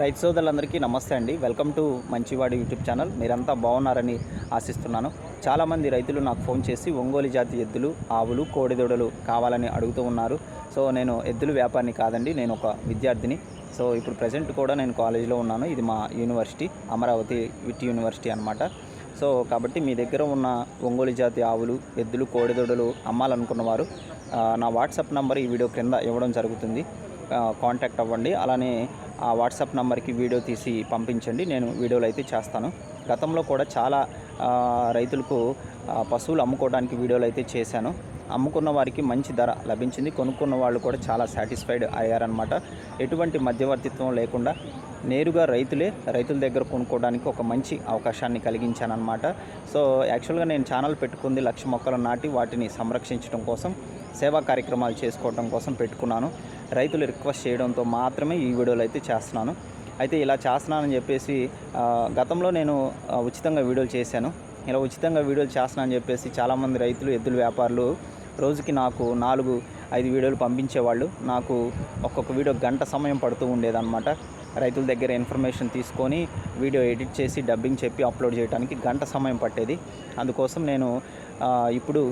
రైతు సోదరులందరికీ నమస్తే అండి. వెల్కమ్ టు మంచివాడు యూట్యూబ్ ఛానల్. మీరంతా బాగున్నారని ఆశిస్తున్నాను. చాలామంది రైతులు నాకు ఫోన్ చేసి ఒంగోలు జాతి ఎద్దులు ఆవులు కోడిదొడలు కావాలని అడుగుతూ ఉన్నారు. సో నేను ఎద్దులు వ్యాపారిని కాదండి నేను ఒక విద్యార్థిని. సో ఇప్పుడు ప్రజెంట్ కూడా నేను కాలేజీలో ఉన్నాను. ఇది మా యూనివర్సిటీ అమరావతి విట్ యూనివర్సిటీ అనమాట సో కాబట్టి మీ దగ్గర ఉన్న ఒంగోలు జాతి ఆవులు ఎద్దులు కోడిదొడలు అమ్మాలనుకున్న వారు నా వాట్సాప్ నంబర్ ఈ వీడియో క్రింద ఇవ్వడం జరుగుతుంది. కాంటాక్ట్ అవ్వండి. అలానే ఆ వాట్సాప్ నంబర్కి వీడియో తీసి పంపించండి. నేను వీడియోలు అయితే చేస్తాను. గతంలో కూడా చాలా రైతులకు పశువులు అమ్ముకోవడానికి వీడియోలు అయితే చేశాను. అమ్ముకున్న వారికి మంచి ధర లభించింది. కొనుక్కున్న వాళ్ళు కూడా చాలా సాటిస్ఫైడ్ అయ్యారనమాట ఎటువంటి మధ్యవర్తిత్వం లేకుండా నేరుగా రైతులే రైతుల దగ్గర కొనుక్కోవడానికి ఒక మంచి అవకాశాన్ని కలిగించానమాట సో యాక్చువల్గా నేను ఛానల్ పెట్టుకుంది లక్ష మొక్కలు నాటి వాటిని సంరక్షించడం కోసం సేవా కార్యక్రమాలు చేసుకోవడం కోసం పెట్టుకున్నాను. రైతులు రిక్వెస్ట్ చేయడంతో మాత్రమే ఈ వీడియోలు అయితే చేస్తున్నాను. అయితే ఇలా చేస్తున్నానని చెప్పేసి గతంలో నేను ఉచితంగా వీడియోలు చేశాను. ఇలా ఉచితంగా వీడియోలు చేస్తున్నానని చెప్పేసి చాలామంది రైతులు ఎద్దుల వ్యాపారులు రోజుకి నాకు నాలుగు ఐదు వీడియోలు పంపించేవాళ్ళు. నాకు ఒక్కొక్క వీడియో గంట సమయం పడుతూ ఉండేదన్నమాట. రైతుల దగ్గర ఇన్ఫర్మేషన్ తీసుకొని వీడియో ఎడిట్ చేసి డబ్బింగ్ చెప్పి అప్లోడ్ చేయడానికి గంట సమయం పట్టేది. అందుకోసం నేను ఇప్పుడు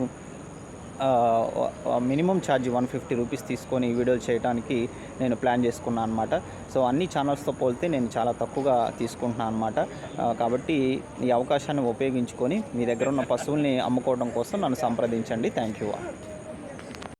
minimum charge one fifty rupees తీసుకొని ఈ వీడియోలు చేయడానికి నేను ప్లాన్ చేసుకున్నాను అనమాట సో అన్ని ఛానల్స్తో పోలితే నేను చాలా తక్కువగా తీసుకుంటున్నాను అనమాట కాబట్టి ఈ అవకాశాన్ని ఉపయోగించుకొని మీ దగ్గర ఉన్న పశువుల్ని అమ్ముకోవడం కోసం నన్ను సంప్రదించండి. Thank you